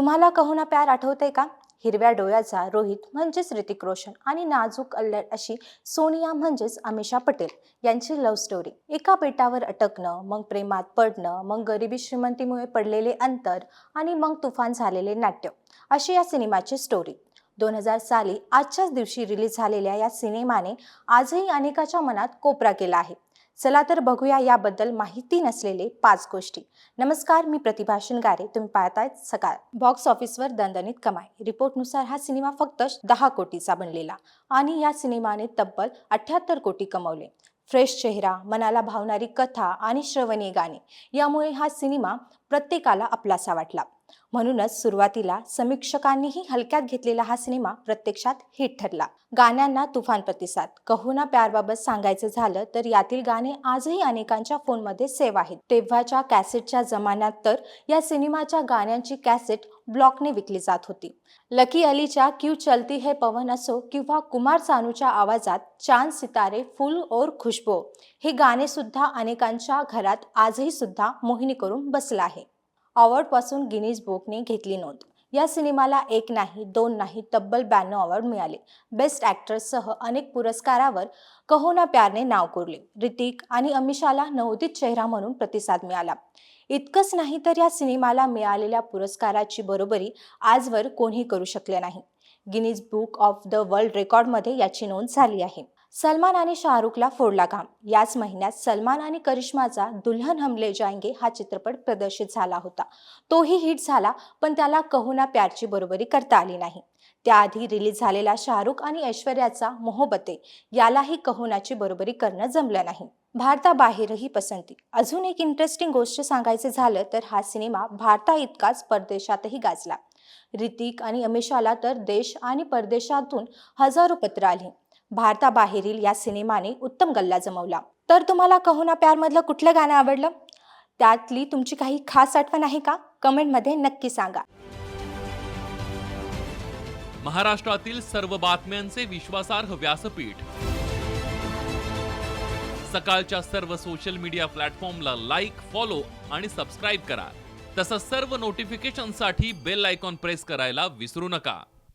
तुम्हाला कहूना प्यार आठवते का? हिरव्या डोळ्याचा रोहित म्हणजेच ऋतिक रोशन आणि नाजूक अल्लड अशी सोनिया म्हणजेच अमिषा पटेल यांची लव्ह स्टोरी एका बेटावर अटकणं मग प्रेमात पडणं मग गरिबी श्रीमंतीमुळे पडलेले अंतर आणि मग तुफान झालेले नाट्य. अशी या सिनेमाची स्टोरी दोन हजार साली आजच्याच दिवशी रिलीज झालेल्या या सिनेमाने आजही अनेकाच्या मनात कोपरा केला आहे. चला तर बघूया याबद्दल माहिती नसलेले पाच गोष्टी. नमस्कार मी प्रतिभा शिंगारे. तुम्ही पाहतायत सकाळ. बॉक्स ऑफिसवर दणदणीत कमाई. रिपोर्टनुसार हा सिनेमा फक्त दहा कोटीचा बनलेला आणि या सिनेमाने तब्बल अठ्याहत्तर कोटी कमवले. फ्रेश चेहरा मनाला भावणारी कथा आणि श्रवणीय गाणे. यामुळे हा सिनेमा प्रत्येकाला आपलासा वाटला. म्हणूनच सुरुवातीला समीक्षकांनीही हलक्यात घेतलेला हा सिनेमा प्रत्यक्षात हिट ठरला. गाण्यांना तुफान प्रतिसाद. कहुना प्यारबाबत सांगायचं झालं तर यातील गाणे आजही अनेकांच्या फोनमध्ये सेव्ह आहेत. तेव्हाच्या कॅसेटच्या जमान्यात तर या सिनेमाच्या गाण्यांची कॅसेट ब्लॉकने विकली जात होती. लकी अलीच्या क्यू चलती है पवन असो किंवा कुमार सानूच्या आवाजात चांद सितारे फुल और खुशबो हे गाणे सुद्धा अनेकांच्या घरात आजही सुद्धा मोहिनी करून बसलं आहे. अवॉर्डपासून गिनीज बुकने घेतली नोंद. या सिनेमाला एक नाही दोन नाही तब्बल ब्याण्णव अवॉर्ड मिळाले. बेस्ट ॲक्टर्ससह अनेक पुरस्कारावर कहोना प्यारने नाव कोरले. ऋतिक आणि अमिषाला नवोदित चेहरा म्हणून प्रतिसाद मिळाला. इतकंच नाही तर या सिनेमाला मिळालेल्या पुरस्काराची बरोबरी आजवर कोणी करू शकले नाही. Guinness book of the world रेकॉर्डमध्ये याची नोंद झाली आहे. सलमान आणि शाहरुखला फोडला घाम. याच महिन्यात सलमान आणि करिश्माचा दुल्हन हमले जाएंगे हा चित्रपट प्रदर्शित झाला होता. तोही हिट झाला पण त्याला कहुना प्यारची बरोबरी करता आली नाही. त्याआधी रिलीज झालेला शाहरुख आणि ऐश्वर्याचा मोहबते यालाही कहुनाची बरोबरी करणं जमलं नाही. भारताबाहेरही पसंती. अजून एक इंटरेस्टिंग गोष्ट सांगायचं झालं तर हा सिनेमा भारता इतकाच परदेशातही गाजला. ऋतिक आणि अमिषाला तर देश आणि परदेशातून हजारो पत्र आली. भारताबाहेरील या सिनेमाने उत्तम गल्ला जमवला. तर तुम्हाला कहूना प्यारमधलं कुठलं गाणं आवडलं? त्यातली तुमची काही खास आठवण आहे का? कमेंटमध्ये नक्की सांगा. महाराष्ट्रातील सर्व बातम्यांचे विश्वासार्ह व्यासपीठ. सकाळच्या सर्व सोशल मीडिया प्लॅटफॉर्मला लाईक फॉलो आणि सबस्क्राईब करा. तसंच सर्व नोटिफिकेशनसाठी बेल आयकॉन प्रेस करायला विसरू नका.